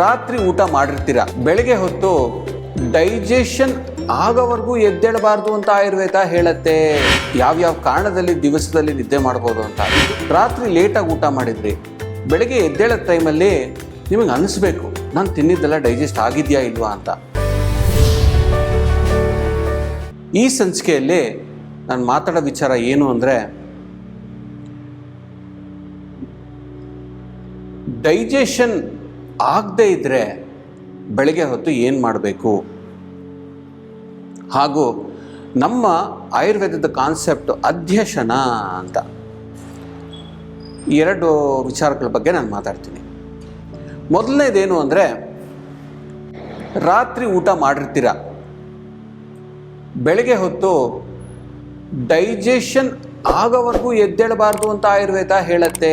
ರಾತ್ರಿ ಊಟ ಮಾಡಿರ್ತೀರ. ಬೆಳಗ್ಗೆ ಹೊತ್ತು ಡೈಜೆಷನ್ ಆಗವರೆಗೂ ಎದ್ದೇಳಬಾರ್ದು ಅಂತ ಆಯುರ್ವೇದ ಹೇಳತ್ತೆ. ಯಾವ್ಯಾವ ಕಾರಣದಲ್ಲಿ ದಿವಸದಲ್ಲಿ ನಿದ್ದೆ ಮಾಡ್ಬೋದು ಅಂತ. ರಾತ್ರಿ ಲೇಟಾಗಿ ಊಟ ಮಾಡಿದ್ರಿ ಬೆಳಗ್ಗೆ ಎದ್ದೇಳೋ ಟೈಮಲ್ಲಿ ನಿಮಗೆ ಅನಿಸ್ಬೇಕು, ನಾನು ತಿನ್ನಿದ್ದೆಲ್ಲ ಡೈಜೆಸ್ಟ್ ಆಗಿದೆಯಾ ಇಲ್ವಾ? ಅಂತ. ಈ ಸಂಚಿಕೆಯಲ್ಲಿ ನಾನು ಮಾತಾಡೋ ವಿಚಾರ ಏನು ಅಂದರೆ, ಡೈಜೆಷನ್ ಆಗದೇ ಇದ್ದರೆ ಬೆಳಗ್ಗೆ ಹೊತ್ತು ಏನು ಮಾಡಬೇಕು? ಹಾಗೂ ನಮ್ಮ ಆಯುರ್ವೇದದ ಕಾನ್ಸೆಪ್ಟ್ ಅಧ್ಯಶನ ಅಂತ ಎರಡು ವಿಚಾರಗಳ ಬಗ್ಗೆ ನಾನು ಮಾತಾಡ್ತೀನಿ. ಮೊದಲನೇದೇನು ಅಂದರೆ ರಾತ್ರಿ ಊಟ ಮಾಡಿರ್ತೀರ? ಬೆಳಗ್ಗೆ ಹೊತ್ತು ಡೈಜೆಷನ್ ಆಗೋವರೆಗೂ ಎದ್ದೇಳಬಾರ್ದು ಅಂತ ಆಯುರ್ವೇದ ಹೇಳತ್ತೆ.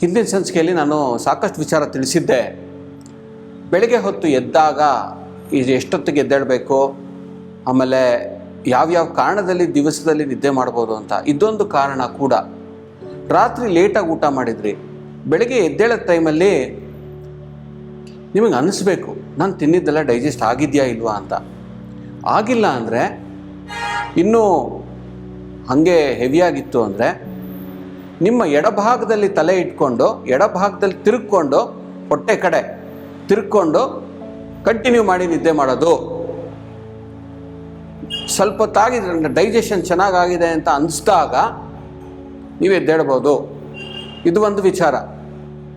ಹಿಂದಿನ ಸಂಚಿಕೆಯಲ್ಲಿ ನಾನು ಸಾಕಷ್ಟು ವಿಚಾರ ತಿಳಿಸಿದ್ದೆ. ಬೆಳಗ್ಗೆ ಹೊತ್ತು ಎದ್ದಾಗ ಇದು ಎಷ್ಟೊತ್ತಿಗೆ ಎದ್ದೇಳಬೇಕು? ಆಮೇಲೆ ಯಾವ್ಯಾವ ಕಾರಣದಲ್ಲಿ ದಿವಸದಲ್ಲಿ ನಿದ್ದೆ ಮಾಡ್ಬೋದು ಅಂತ. ಇದೊಂದು ಕಾರಣ ಕೂಡ. ರಾತ್ರಿ ಲೇಟಾಗಿ ಊಟ ಮಾಡಿದ್ರಿ. ಬೆಳಗ್ಗೆ ಎದ್ದೇಳೋ ಟೈಮಲ್ಲಿ ನಿಮಗೆ ಅನಿಸ್ಬೇಕು, ನಾನು ತಿನ್ನಿದ್ದೆಲ್ಲ ಡೈಜೆಸ್ಟ್ ಆಗಿದೆಯಾ ಇಲ್ವಾ ಅಂತ. ಆಗಿಲ್ಲ ಅಂದರೆ ಇನ್ನೂ ಹಾಗೆ ಹೆವಿಯಾಗಿತ್ತು ಅಂದರೆ ನಿಮ್ಮ ಎಡಭಾಗದಲ್ಲಿ ತಲೆ ಇಟ್ಕೊಂಡು, ಎಡಭಾಗದಲ್ಲಿ ತಿರುಗ್ಕೊಂಡು, ಹೊಟ್ಟೆ ಕಡೆ ತಿರ್ಕೊಂಡು ಕಂಟಿನ್ಯೂ ಮಾಡಿ ನಿದ್ದೆ ಮಾಡೋದು. ಸ್ವಲ್ಪ ತಾಗಿದ್ರೆ ಡೈಜೆಷನ್ ಚೆನ್ನಾಗಾಗಿದೆ ಅಂತ ಅನಿಸ್ದಾಗ ನೀವು ಎದ್ದೇಳ್ಬೋದು. ಇದು ಒಂದು ವಿಚಾರ.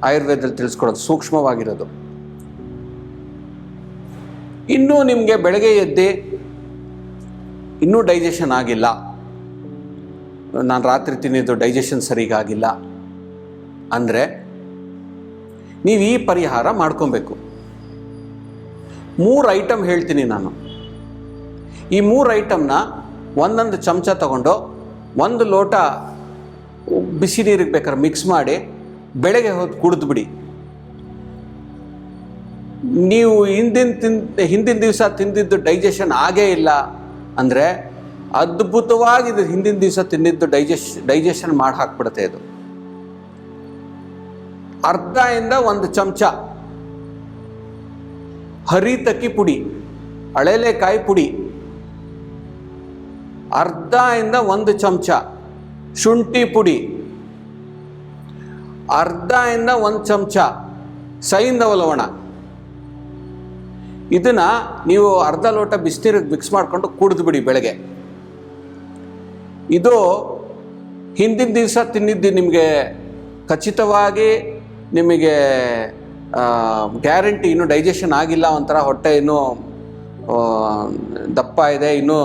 ಆಯುರ್ವೇದದಲ್ಲಿ ತಿಳಿಸ್ಕೊಡೋದು ಸೂಕ್ಷ್ಮವಾಗಿರೋದು. ಇನ್ನೂ ನಿಮಗೆ ಬೆಳಗ್ಗೆ ಎದ್ದು ಇನ್ನೂ ಡೈಜೆಷನ್ ಆಗಿಲ್ಲ. ನಾನು ರಾತ್ರಿ ತಿನ್ನಿದ್ದು ಡೈಜೆಷನ್ ಸರಿಗಾಗಿಲ್ಲ ಅಂದರೆ ನೀವು ಈ ಪರಿಹಾರ ಮಾಡ್ಕೊಬೇಕು. ಮೂರು ಐಟಮ್ ಹೇಳ್ತೀನಿ ನಾನು. ಈ ಮೂರು ಐಟಮ್ನ ಒಂದೊಂದು ಚಮಚ ತಗೊಂಡು ಒಂದು ಲೋಟ ಬಿಸಿ ನೀರಿಗೆ ಬೇಕಾದ್ರೆ ಮಿಕ್ಸ್ ಮಾಡಿ ಬೆಳಗ್ಗೆ ಹೊತ್ತು ಕುಡಿದ್ಬಿಡಿ ನೀವು ಹಿಂದಿನ ತಿನ್ ಹಿಂದಿನ ದಿವಸ ತಿಂದಿದ್ದು ಡೈಜೆಷನ್ ಆಗೇ ಇಲ್ಲ ಅಂದರೆ ಅದ್ಭುತವಾಗಿ ಹಿಂದಿನ ದಿವಸ ತಿಂದಿದ್ದು ಡೈಜೆಶ್ ಡೈಜೆಷನ್ ಮಾಡಿ ಹಾಕ್ಬಿಡುತ್ತೆ ಇದು. ಅರ್ಧ ಇಂದ ಒಂದು ಚಮಚ ಹರಿತಕ್ಕಿ ಪುಡಿ, ಅಳೆಲೆಕಾಯಿ ಪುಡಿ ಅರ್ಧ ಇಂದ ಒಂದು ಚಮಚ ಶುಂಠಿ ಪುಡಿ ಅರ್ಧ ಇಂದ ಒಂದು ಚಮಚ ಸೈಂಧವ ಲವಣ ಇದನ್ನ ನೀವು ಅರ್ಧ ಲೋಟ ಬಿಸಿನೀರಿಗೆ ಮಿಕ್ಸ್ ಮಾಡಿಕೊಂಡು ಕುಡಿದು ಬಿಡಿ ಬೆಳಗ್ಗೆ. ಇದು ಹಿಂದಿನ ದಿವಸ ತಿಂದಿದ್ದು ನಿಮಗೆ ಖಚಿತವಾಗಿ ನಿಮಗೆ ಗ್ಯಾರಂಟಿ ಇನ್ನೂ ಡೈಜೆಷನ್ ಆಗಿಲ್ಲ, ಒಂಥರ ಹೊಟ್ಟೆ ಇನ್ನೂ ದಪ್ಪ ಇದೆ, ಇನ್ನೂ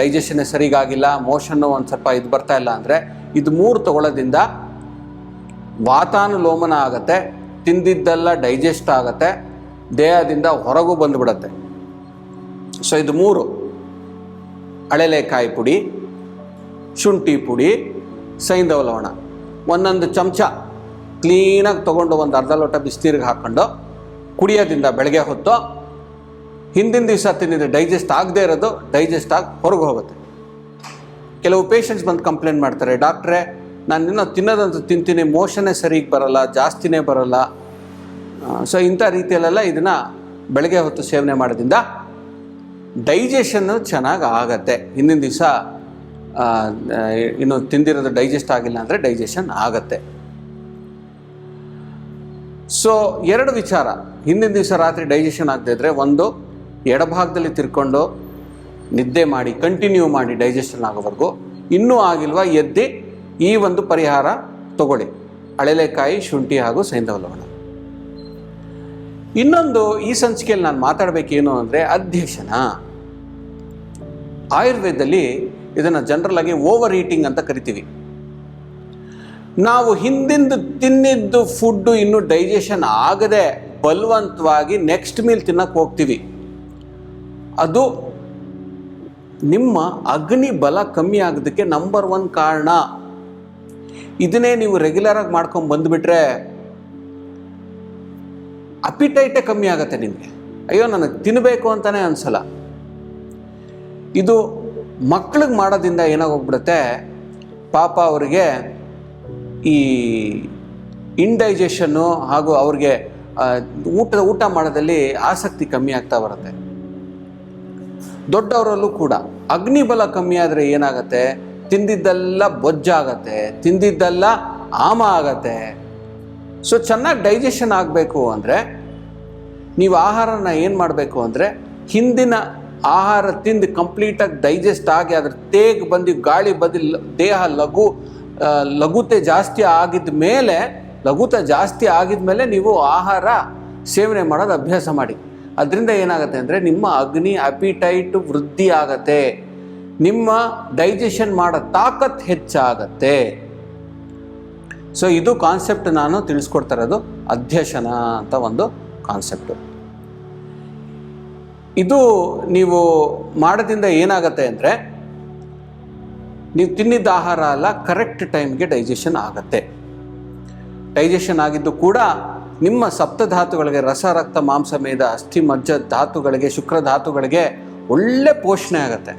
ಡೈಜೆಷನ್ ಸರಿಗಾಗಿಲ್ಲ ಮೋಷನ್ನು ಒಂದು ಸ್ವಲ್ಪ ಇದು ಬರ್ತಾ ಇಲ್ಲ ಅಂದರೆ ಇದು ಮೂರು ತಗೊಳ್ಳೋದ್ರಿಂದ ವಾತಾನುಲೋಮನ ಆಗುತ್ತೆ, ತಿಂದಿದ್ದೆಲ್ಲ ಡೈಜೆಸ್ಟ್ ಆಗುತ್ತೆ, ದೇಹದಿಂದ ಹೊರಗೂ ಬಂದುಬಿಡತ್ತೆ. ಸೊ ಇದು ಮೂರು. ಅಳೆಲೆಕಾಯಿ ಪುಡಿ ಶುಂಠಿ ಪುಡಿ ಸೈಂಧವ ಲವಣ ಒಂದೊಂದು ಚಮಚ ಕ್ಲೀನಾಗಿ ತೊಗೊಂಡು ಒಂದು ಅರ್ಧ ಲೋಟ ಬಿಸಿನೀರಿಗೆ ಹಾಕ್ಕೊಂಡು ಕುಡಿಯೋದ್ರಿಂದ ಬೆಳಗ್ಗೆ ಹೊತ್ತು ಹಿಂದಿನ ದಿವಸ ತಿಂದಿದ್ದು ಡೈಜೆಸ್ಟ್ ಆಗದೆ ಇರೋದು ಡೈಜೆಸ್ಟ್ ಆಗಿ ಹೊರಗೆ ಹೋಗುತ್ತೆ. ಕೆಲವು ಪೇಷಂಟ್ಸ್ ಬಂದು ಕಂಪ್ಲೇಂಟ್ ಮಾಡ್ತಾರೆ, ಡಾಕ್ಟ್ರೆ, ನಾನು ಇನ್ನೂ ತಿನ್ನೋದಂತ ತಿಂತೀನಿ ಮೋಷನೇ ಸರಿಗೆ ಬರಲ್ಲ, ಜಾಸ್ತಿನೇ ಬರಲ್ಲ. ಸೊ ಇಂಥ ರೀತಿಯಲ್ಲೆಲ್ಲ ಇದನ್ನು ಬೆಳಗ್ಗೆ ಹೊತ್ತು ಸೇವನೆ ಮಾಡೋದ್ರಿಂದ ಡೈಜೆಷನ್ನು ಚೆನ್ನಾಗಿ ಆಗತ್ತೆ. ಹಿಂದಿನ ದಿವಸ ಇನ್ನು ತಿಂದಿರೋದು ಡೈಜೆಸ್ಟ್ ಆಗಿಲ್ಲ ಅಂದರೆ ಡೈಜೆಷನ್ ಆಗತ್ತೆ. ಸೊ ಎರಡು ವಿಚಾರ. ಹಿಂದಿನ ದಿವಸ ರಾತ್ರಿ ಡೈಜೆಷನ್ ಆಗದಿದ್ರೆ ಇದ್ದರೆ ಒಂದು, ಎಡಭಾಗದಲ್ಲಿ ತಿರ್ಕೊಂಡು ನಿದ್ದೆ ಮಾಡಿ ಕಂಟಿನ್ಯೂ ಮಾಡಿ ಡೈಜೆಷನ್ ಆಗೋವರೆಗೂ ಇನ್ನೂ ಆಗಿಲ್ವ ಎದ್ದು ಈ ಒಂದು ಪರಿಹಾರ ತಗೊಳ್ಳಿ. ಅಳೆಲೆಕಾಯಿ, ಶುಂಠಿ ಹಾಗೂ ಸೈಂಧವ ಲವಣ. ಇನ್ನೊಂದು, ಈ ಸಂಚಿಕೆಯಲ್ಲಿ ನಾನು ಮಾತಾಡಬೇಕೇನು ಅಂದರೆ ಅಧ್ಯಕ್ಷನ. ಆಯುರ್ವೇದದಲ್ಲಿ ಇದನ್ನು ಜನರಲ್ ಆಗಿ ಓವರ್ ಈಟಿಂಗ್ ಅಂತ ಕರಿತೀವಿ. ನಾವು ಹಿಂದಿಂದು ತಿನ್ನಿದ್ದು ಫುಡ್ಡು ಇನ್ನೂ ಡೈಜೆಷನ್ ಆಗದೆ ಬಲವಂತವಾಗಿ ನೆಕ್ಸ್ಟ್ ಮೀಲ್ ತಿನ್ನಕ್ಕೆ ಹೋಗ್ತೀವಿ. ಅದು ನಿಮ್ಮ ಅಗ್ನಿ ಬಲ ಕಮ್ಮಿ ಆಗೋದಕ್ಕೆ ನಂಬರ್ ಒನ್ ಕಾರಣ. ಇದನ್ನೇ ನೀವು ರೆಗ್ಯುಲರಾಗಿ ಮಾಡ್ಕೊಂಡು ಬಂದುಬಿಟ್ರೆ ಅಪಿಟೈಟೇ ಕಮ್ಮಿ ಆಗುತ್ತೆ ನಿಮಗೆ. ಅಯ್ಯೋ, ನನಗೆ ತಿನ್ನಬೇಕು ಅಂತಲೇ ಅನಿಸಲ್ಲ. ಇದು ಮಕ್ಳಿಗೆ ಮಾಡೋದ್ರಿಂದ ಏನಾಗೋಗ್ಬಿಡುತ್ತೆ? ಪಾಪ ಅವರಿಗೆ ಈ ಇಂಡೈಜೆಷನ್ನು ಹಾಗೂ ಅವ್ರಿಗೆ ಊಟದ, ಊಟ ಮಾಡೋದಲ್ಲಿ ಆಸಕ್ತಿ ಕಮ್ಮಿ ಆಗ್ತಾ ಬರುತ್ತೆ. ದೊಡ್ಡವರಲ್ಲೂ ಕೂಡ ಅಗ್ನಿಬಲ ಕಮ್ಮಿ ಆದರೆ ಏನಾಗತ್ತೆ? ತಿಂದಿದ್ದೆಲ್ಲ ಬೊಜ್ಜಾಗತ್ತೆ ತಿಂದಿದ್ದೆಲ್ಲ ಆಮ ಆಗತ್ತೆ. ಸೊ ಚೆನ್ನಾಗಿ ಡೈಜೆಷನ್ ಆಗಬೇಕು ಅಂದರೆ, ನೀವು ಆಹಾರನ ಏನು ಮಾಡಬೇಕು ಅಂದರೆ, ಹಿಂದಿನ ಆಹಾರ ತಿಂದು ಕಂಪ್ಲೀಟಾಗಿ ಡೈಜೆಸ್ಟ್ ಆಗಿ ಅದ್ರ ತೇಗ್ ಬಂದು, ಗಾಳಿ ಬಂದು ದೇಹ ಲಘು ಲಘುತೆ ಜಾಸ್ತಿ ಆಗಿದ ಮೇಲೆ, ಲಘುತ ಜಾಸ್ತಿ ಆಗಿದ ಮೇಲೆ ನೀವು ಆಹಾರ ಸೇವನೆ ಮಾಡೋದು ಅಭ್ಯಾಸ ಮಾಡಿ. ಅದರಿಂದ ಏನಾಗುತ್ತೆ ಅಂದರೆ ನಿಮ್ಮ ಅಗ್ನಿ ಅಪಿಟೈಟ್ ವೃದ್ಧಿ ಆಗತ್ತೆ. ನಿಮ್ಮ ಡೈಜೆಷನ್ ಮಾಡೋ ತಾಕತ್ ಹೆಚ್ಚಾಗತ್ತೆ. ಸೊ ಇದು ಕಾನ್ಸೆಪ್ಟ್ ನಾನು ತಿಳಿಸ್ಕೊಡ್ತಾ ಇರೋದು ಅಧ್ಯಶನ ಅಂತ ಒಂದು ಕಾನ್ಸೆಪ್ಟು ಇದು ನೀವು ಮಾಡೋದ್ರಿಂದ ಏನಾಗತ್ತೆ ಅಂದರೆ ನೀವು ತಿನ್ನಿದ್ದ ಆಹಾರ ಎಲ್ಲ ಕರೆಕ್ಟ್ ಟೈಮ್ಗೆ ಡೈಜೆಷನ್ ಆಗತ್ತೆ. ಡೈಜೆಷನ್ ಆಗಿದ್ದು ಕೂಡ ನಿಮ್ಮ ಸಪ್ತಧಾತುಗಳಿಗೆ, ರಸ, ರಕ್ತ, ಮಾಂಸ, ಮೇದ, ಅಸ್ಥಿ, ಮಜ್ಜ ಧಾತುಗಳಿಗೆ, ಶುಕ್ರ ಧಾತುಗಳಿಗೆ ಒಳ್ಳೆ ಪೋಷಣೆ ಆಗತ್ತೆ.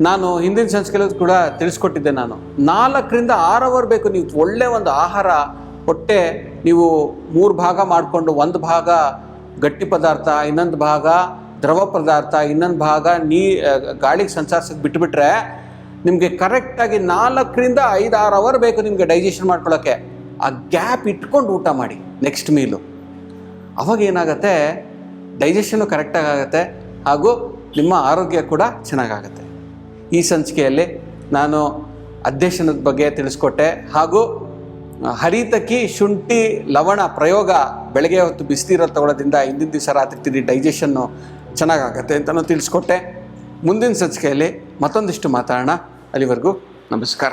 ನಾನು ಹಿಂದಿನ ಸಂಸ್ಕೃತಿ ಕೂಡ ತಿಳಿಸ್ಕೊಟ್ಟಿದ್ದೆ ನಾನು. ನಾಲ್ಕರಿಂದ ಆರು ಅವರ್ ಬೇಕು ನೀವು ಒಳ್ಳೆ ಒಂದು ಆಹಾರ, ಹೊಟ್ಟೆ ನೀವು ಮೂರು ಭಾಗ ಮಾಡಿಕೊಂಡು ಒಂದು ಭಾಗ ಗಟ್ಟಿ ಪದಾರ್ಥ, ಇನ್ನೊಂದು ಭಾಗ ದ್ರವ ಪದಾರ್ಥ, ಇನ್ನೊಂದು ಭಾಗ ನೀ ಗಾಳಿಗೆ ಸಂಚಾರಿಸಕ್ಕೆ ಬಿಟ್ಬಿಟ್ರೆ ನಿಮಗೆ ಕರೆಕ್ಟಾಗಿ ನಾಲ್ಕರಿಂದ ಐದು, ಆರು ಅವರ್ ಬೇಕು ನಿಮಗೆ ಡೈಜೆಷನ್ ಮಾಡ್ಕೊಳ್ಳೋಕ್ಕೆ ಆ ಗ್ಯಾಪ್ ಇಟ್ಕೊಂಡು ಊಟ ಮಾಡಿ ನೆಕ್ಸ್ಟ್ ಮೀಲು ಅವಾಗ ಏನಾಗುತ್ತೆ? ಡೈಜೆಷನು ಕರೆಕ್ಟಾಗಿ ಆಗುತ್ತೆ ಹಾಗೂ ನಿಮ್ಮ ಆರೋಗ್ಯ ಕೂಡ ಚೆನ್ನಾಗಾಗತ್ತೆ ಈ ಸಂಚಿಕೆಯಲ್ಲಿ ನಾನು ಅಧ್ಯಕ್ಷನದ ಬಗ್ಗೆ ತಿಳಿಸ್ಕೊಟ್ಟೆ ಹಾಗೂ ಹರಿತಕಿ ಶುಂಠಿ ಲವಣ ಪ್ರಯೋಗ ಬೆಳಗ್ಗೆ ಹೊತ್ತು ಬಿಸಿನೀರು ತಗೊಳ್ಳೋದ್ರಿಂದ ಹಿಂದಿನ ದಿವಸ ರಾತ್ರಿ ತಿಂದು ಡೈಜೆಷನ್ನು ಚೆನ್ನಾಗಾಗತ್ತೆ ಅಂತಲೂ ತಿಳಿಸ್ಕೊಟ್ಟೆ. ಮುಂದಿನ ಸಂಚಿಕೆಯಲ್ಲಿ ಮತ್ತೊಂದಿಷ್ಟು ಮಾತಾಡೋಣ. ಅಲ್ಲಿವರೆಗೂ ನಮಸ್ಕಾರ.